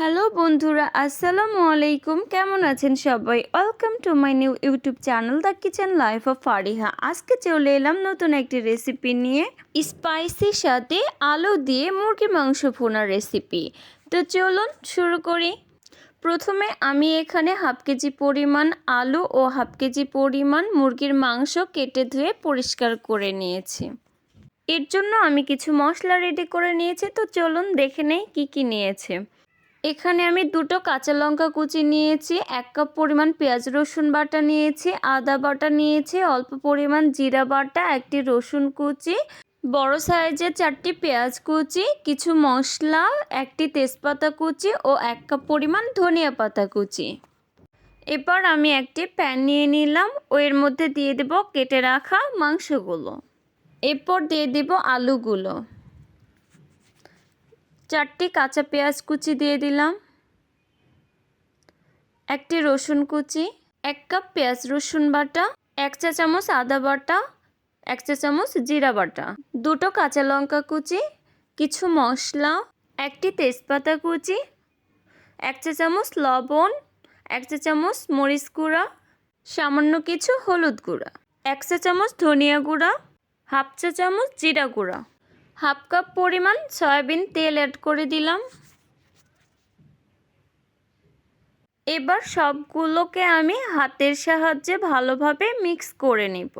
Hello বন্ধুরা, আসসালামু আলাইকুম। কেমন আছেন সবাই? Welcome to my new YouTube channel the kitchen life of Fariha আজকে চলে এলাম নতুন একটি রেসিপি নিয়ে। স্পাইসির সাথে আলু দিয়ে মুরগির মাংস ভোনার রেসিপি তো চলুন শুরু করি। প্রথমে আমি এখানে হাফ কেজি পরিমাণ আলু ও হাফ কেজি পরিমাণ মুরগির মাংস কেটে ধুয়ে পরিষ্কার করে নিয়েছি। এর জন্য আমি কিছু মশলা রেডি করে নিয়েছি। তো চলুন দেখে নেই কী কী নিয়েছে। এখানে আমি দুটো কাঁচা লঙ্কা কুচি নিয়েছি, এক কাপ পরিমাণ পেঁয়াজ রসুন বাটা নিয়েছি, আদা বাটা নিয়েছি, অল্প পরিমাণ জিরা বাটা, একটি রসুন কুচি, বড় সাইজের চারটি পেঁয়াজ কুচি, কিছু মশলা, একটি তেজপাতা কুচি ও এক কাপ পরিমাণ ধনিয়া পাতা কুচি। এবার আমি একটি প্যান নিয়ে নিলাম, ও এর মধ্যে দিয়ে দেব কেটে রাখা মাংসগুলো। এরপর দিয়ে দেব আলুগুলো। চারটি কাঁচা পেঁয়াজ কুচি দিয়ে দিলাম। একটি রসুন কুচি, এক কাপ পেঁয়াজ রসুন বাটা, এক চা চামচ আদা বাটা, এক চা চামচ জিরা বাটা। দুটো কাঁচা লঙ্কা কুচি, কিছু মশলা, একটি তেজপাতা কুচি, এক চা চামচ লবণ, এক চা চামচ মরিচ গুঁড়া, সামান্য কিছু হলুদ গুঁড়া, এক চা চামচ ধনিয়া গুঁড়া, হাফ চা চামচ জিরা গুঁড়া। হাফ কাপ পরিমাণ সয়াবিন তেল অ্যাড করে দিলাম। এবার সবগুলোকে আমি হাতের সাহায্যে ভালোভাবে মিক্স করে নিব।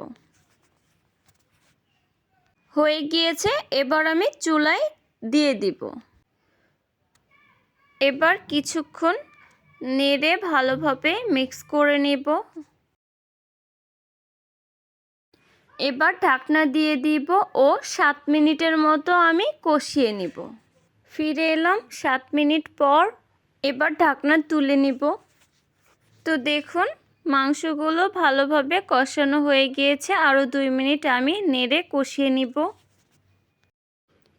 হয়ে গিয়েছে, এবার আমি চুলায় দিয়ে দিব। এবার কিছুক্ষণ নেড়ে ভালোভাবে মিক্স করে নিব। এবার ঢাকনা দিয়ে দিব ও সাত মিনিটের মতো আমি কষিয়ে নিব। ফিরে এলাম সাত মিনিট পর এবার ঢাকনা তুলে নিব। তো দেখুন, মাংসগুলো ভালোভাবে কষানো হয়ে গিয়েছে। আরও দুই মিনিট আমি নেড়ে কষিয়ে নিব।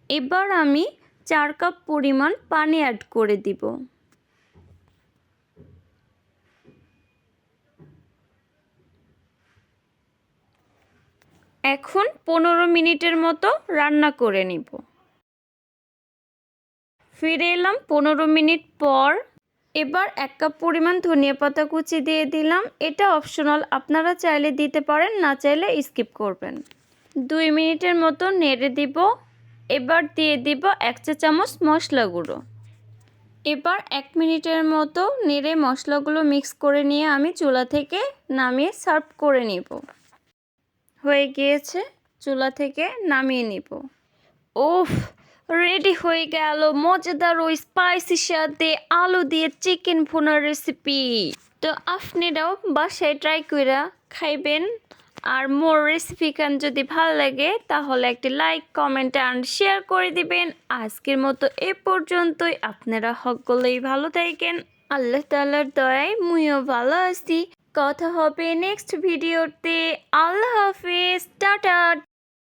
এবার আমি চার কাপ পরিমাণ পানি অ্যাড করে দিব। এখন পনেরো মিনিটের মতো রান্না করে নিব। ফিরে এলাম পনেরো মিনিট পর। এবার এক কাপ পরিমাণ ধনিয়া পাতা কুচি দিয়ে দিলাম। এটা অপশনাল, আপনারা চাইলে দিতে পারেন, না চাইলে স্কিপ করবেন। দুই মিনিটের মতো নেড়ে দিব। এবার দিয়ে দিব এক চা চামচ মশলা গুঁড়ো। এবার এক মিনিটের মতো নেড়ে মশলাগুলো মিক্স করে নিয়ে আমি চুলা থেকে নামিয়ে সার্ভ করে নিব। হয়ে গিয়েছে, চুলা থেকে নামিয়ে নিব। ওফ রেডি হয়ে গেল মজাদার ওই স্পাইসির সাথে আলু দিয়ে চিকেন ভুনার রেসিপি তো আপনারাও বাসায় ট্রাই করে খাইবেন। আর মোর রেসিপি খান যদি ভালো লাগে, তাহলে একটি লাইক কমেন্ট অ্যান্ড শেয়ার করে দিবেন। আজকের মতো এ পর্যন্তই। আপনারা সকলেই ভালো থাকেন। আল্লাহ তালার দয়ায়, মুইও ভালো আছি। কথা হবে নেক্সট ভিডিওতে আল্লাহ হাফিজ টাটা।